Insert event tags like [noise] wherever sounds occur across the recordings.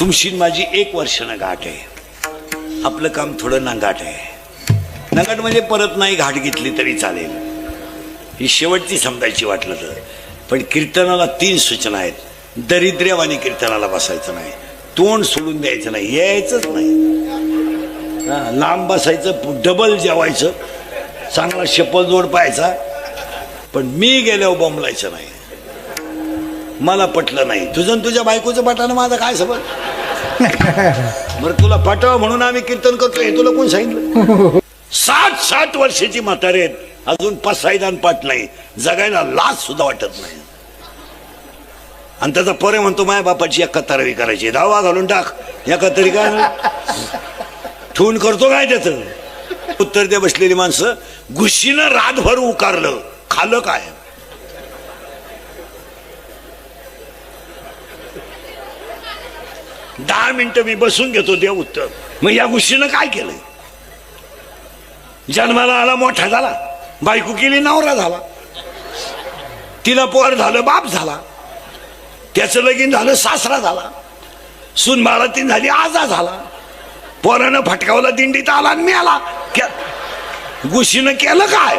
तुमची माझी एक वर्षानं गाठ आहे. आपलं काम थोडं नांगाट आहे. नांगाट म्हणजे परत नाही घाट घेतली तरी चालेल. ही शेवटची समजायची वाटलं तर. पण कीर्तनाला तीन सूचना आहेत. दरिद्र्यवानी कीर्तनाला बसायचं नाही. तोंड सोडून द्यायचं नाही. यायचंच नाही. लांब बसायचं डबल जेवायचं. चांगला शपल जोड पाहायचा. पण मी गेल्यावर बोंबलायचं नाही. मला पटलं नाही. तुझं तुझ्या बायकोचं पटानं माझं काय सबब? बरं तुला पटावं म्हणून आम्ही कीर्तन करतोय हे तुला कोण सांगितलं? साठ साठ वर्षाची म्हातारे आहेत. अजून पसायदान पाठ नाही. जगायला लाज सुद्धा वाटत नाही. आणि त्याचा परे म्हणतो माया बापाची एक तरावी करायची दावा घालून टाक. एका तरी काय ठून करतो काय त्याचं? उत्तर दे बसलेली माणसं घुशीनं रातभर उकारलं. खालं काय? दहा मिनिटं मी बसून घेतो देव उत्तर. मग या गोष्टीनं काय केलंय? जन्माला आला मोठा झाला बायको केली नवरा झाला. तिला पोर झालं बाप झाला. त्याचं लगीन झालं सासरा झाला. सुनबाळा तीन झाली आजा झाला. पोरानं फटकावला दिंडीत आला आणि मी आला क्या- गुशीनं केलं काय?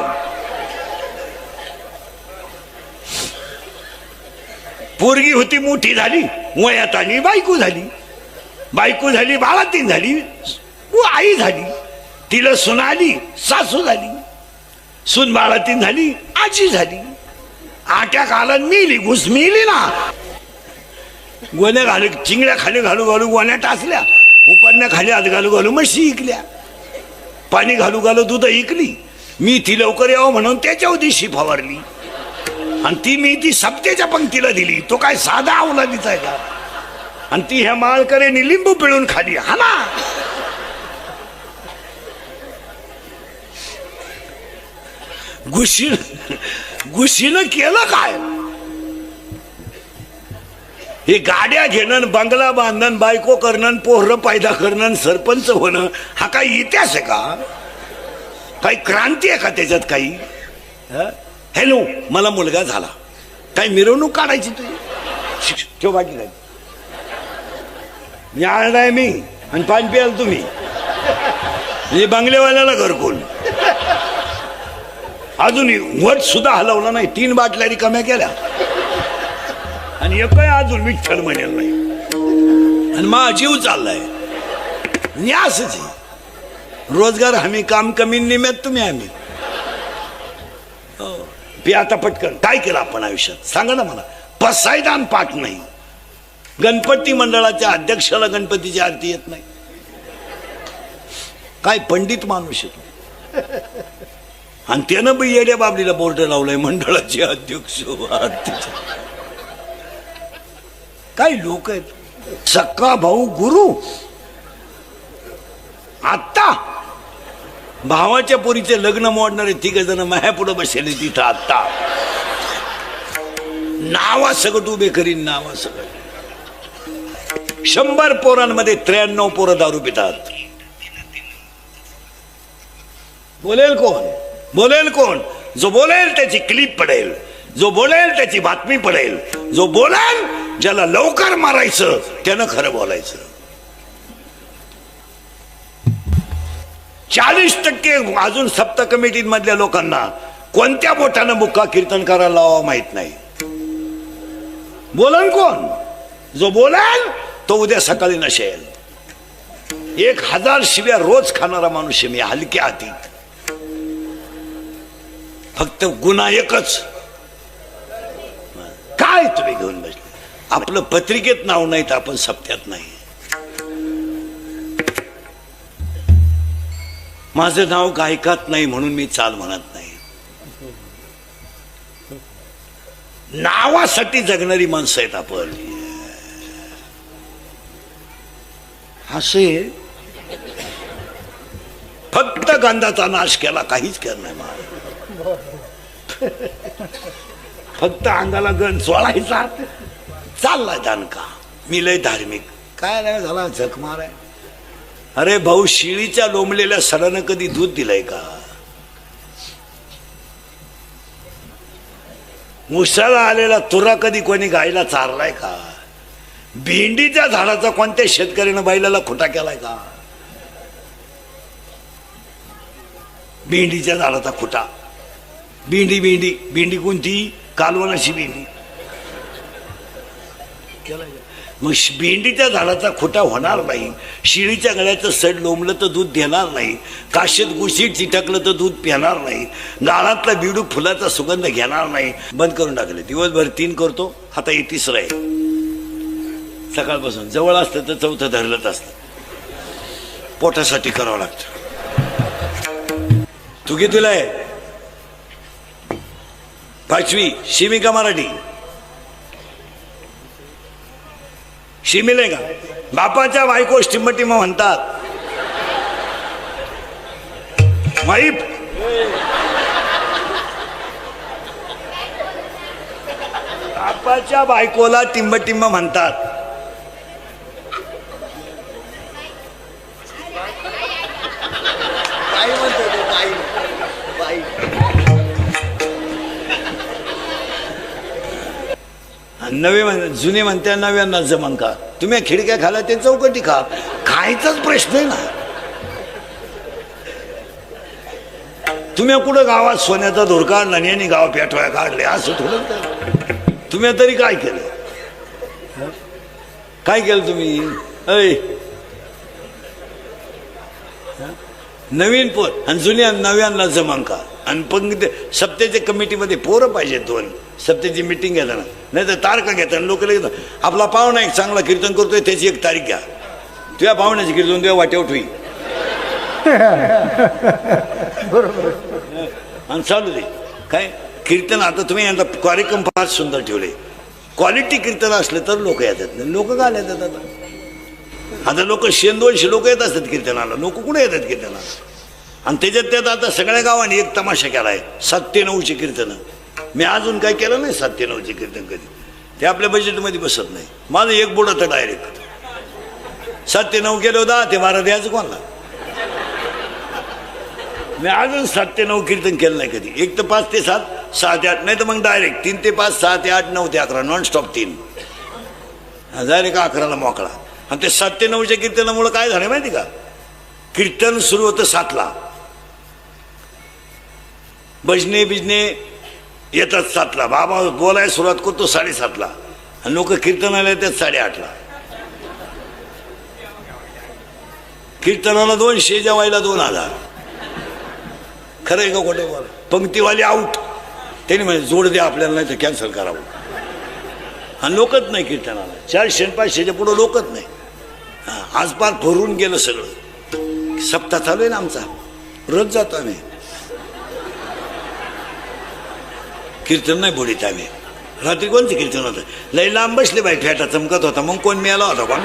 पोरगी होती मोठी झाली वयात आली बायको झाली. बायको झाली बाळातीन झाली आई झाली. तिला सुन आली सासू झाली. सून बाळातीन झाली आजी झाली. आट्या कालन मिली घुस मिली ना. गोण्या घालू चिंगड्या खाली घालू घालू गोण्या टाचल्या. उपरण्या खाली हात घालू घालू म्हशी इकल्या. पाणी घालू घालू दूध इकली. मी ती लवकर यावं म्हणून त्याच्या दिवशी फवारली. आणि ती मी ती सप्त्याच्या पंक्तीला दिली. तो काय साधा अवलादीचा आहे का आणि ती ह्या माळकऱ्याने लिंबू पिळून खाली. हाना गुशीन घुशी केलं काय? हे गाड्या घेणं बंगला बांधणं बायको करणं पोहरं पायदा करणं सरपंच होणं हा काही इतिहास आहे का? काही क्रांती आहे का त्याच्यात काही? हॅलो मला मुलगा झाला. काही मिरवणूक काढायची तुझी? ठेव बाकी मी आणलाय मी आणि पाणी प्याल तुम्ही. म्हणजे बंगलेवाल्याला घरकुल. अजून वट सुद्धा हलवला नाही तीन बाटल्या रिकाम्या केल्या. आणि एकही अजून विठ्ठल म्हणेल नाही. आणि मा जीव चाललाय. न्यासच रोजगार हमी काम कमी निम्यात तुम्ही आम्ही. हो. आता पटकन काय केलं आपण आयुष्यात? सांगा ना मला. पसायदान पाठ नाही. गणपती मंडळाच्या अध्यक्षाला गणपतीची आरती येत नाही. काय पंडित माणूस येतो आणि त्यानं बी येड्या बाबलीला बोर्ड लावलाय मंडळाचे अध्यक्ष काय लोक आहेत? सक्का भाऊ गुरु. आत्ता. भावाच्या पोरीचे लग्न मोडणारे तिघ जण माया बसले तिथं आत्ता. नावा सगळं उभे करीन नावा सगळं शंभर पोरांमध्ये त्र्याण्णव पोरं दारू पितात. बोलेल कोण? बोलेल कोण? जो बोलेल त्याची क्लिप पडेल. जो बोलेल त्याची बातमी पडेल. जो बोलेल ज्याला लवकर मारायचं त्यानं खरं बोलायचं. चाळीस टक्के अजून सप्त कमिटीमधल्या लोकांना कोणत्या बोटानं मुक्का कीर्तन करायला लावा माहीत नाही. बोलन कोण? जो बोलाल तो उद्या सकाळी नसेल एक हजार शिव्या रोज खाणारा माणूस आहे मी हलक्या हातीत. फक्त गुन्हा एकच. काय तुम्ही घेऊन बसले? आपलं पत्रिकेत नाव नाही तर आपण सप्त्यात नाही. माझं नाव गायकात नाही म्हणून मी चाल म्हणत नाही. नावासाठी जगणारी माणसं आहेत आपण. असे फक्त गंधाचा नाश केला काहीच केलं नाही मला फक्त अंगाला गण चोळायचा चाललाय दानका. मी लय धार्मिक. काय नाही झाला झक माराय. अरे भाऊ शिळीच्या लोंबलेल्या सडानं कधी दूध दिलंय का? मुसाला आलेला तुरा कधी कोणी गायला चारलाय का? भेंडीच्या झाडाचा कोणत्या शेतकऱ्यानं बैलाला खोटा केलाय का? भेंडीच्या झाडाचा खुटा. भेंडी भेंडी. भेंडी कोणती? कालवनाची भेंडी. केलाय मग भेंडीच्या झाडाचा खोटा होणार नाही. शिळीच्या गळ्याचं सड लोंबलं तर दूध देणार नाही. काशेत गुशीत चिटकलं तर दूध पिणार नाही. गाळातला बिडू फुलाचा सुगंध घेणार नाही. बंद करून टाकले. दिवसभर तीन करतो. आता हे तिसरं आहे. सकाळपासून. जवळ असतं तर चौथं धरलंच असतं. पोटासाठी करावं लागतं. तू कितीला आहे? पाचवी. शिमी का मराठी? शिमिले का? बापाच्या बायको टिंबटिंब म्हणतात. माईप. बापाच्या बायकोला टिंबटिंब म्हणतात. नवे म्हण जुने म्हणत्या नव्यांना जमन का? तुम्ही खिडक्या खाला ते चौकटी खा. खायचाच प्रश्न आहे ना. तुम्ही कुठं गावात सोन्याचा धोर काढला आणि यांनी गाव पेटवाया काढले असं थोडं तुम्ही तरी काय केलं? काय केलं तुम्ही? ऐ. नवीन पोर आणि जुन्या नव्यांना जमन का? आणि पंग सप्त्याच्या कमिटीमध्ये पोरं पाहिजेत दोन. सप्त्याची मिटिंग घेताना. नाही तर तारखा घेताना लोक लगेच आपला पाहुणा एक चांगला कीर्तन करतोय त्याची एक तारीख घ्या. तुझ्या पाहुण्याची कीर्तन तुझ्या वाट्यावर ठेवी. [laughs] आणि चालू दे. काय? कीर्तन आता तुम्ही यांचा कार्यक्रम फार सुंदर ठेवले. क्वालिटी कीर्तन असले तर लोक येतात. लोक का येतात आता? आता लोक शेंदोनशे लोक येत असतात कीर्तनाला. लोक कुठे येतात कीर्तनाला? आणि त्याच्यात त्यात आता सगळ्या गावांनी एक तमाशा केला आहे सात ते नऊचे कीर्तन. मी अजून काय केलं नाही सात ते नऊचे कीर्तन कधी? ते आपल्या बजेटमध्ये बसत नाही. माझं एक बोर्ड होतं डायरेक्ट सात ते नऊ केलं दहा ते बारा द्यायचं कोणाला? मी अजून सात ते नऊ कीर्तन केलं नाही कधी. एक तर पाच ते सात सहा ते आठ नाही तर मग डायरेक्ट तीन ते पाच सहा ते आठ नऊ ते अकरा नॉन स्टॉप तीन डायरेक्ट अकराला मोकळा. आणि ते सात ते नऊच्या कीर्तनामुळे काय झालं माहिती का? कीर्तन सुरू होतं सातला. भजने बिजने येतात सातला. बाबा बोलायला सुरुवात करतो साडेसातला. आणि लोक कीर्तनाला येतात साडेआठला. कीर्तनाला दोन शेजावायला दोन हजार खरं आहे का खोटं बोला? पंक्तीवाले आऊट त्यांनी म्हणजे जोड द्या आपल्याला नाही तर कॅन्सल करावं. आणि लोकच नाही कीर्तनाला. चारशे आणि पाचशेच्या पुढं लोकच नाही. आज पार भरून गेलं सगळं. सप्ताह चालू आहे ना आमचा. रोज जातो आम्ही. कीर्तन नाही बोलीत आम्ही. रात्री कोणतं कीर्तन होतं? लई लांब बसले बाई फेटा चमकत होता. मग कोण मिळाला होता? कोण?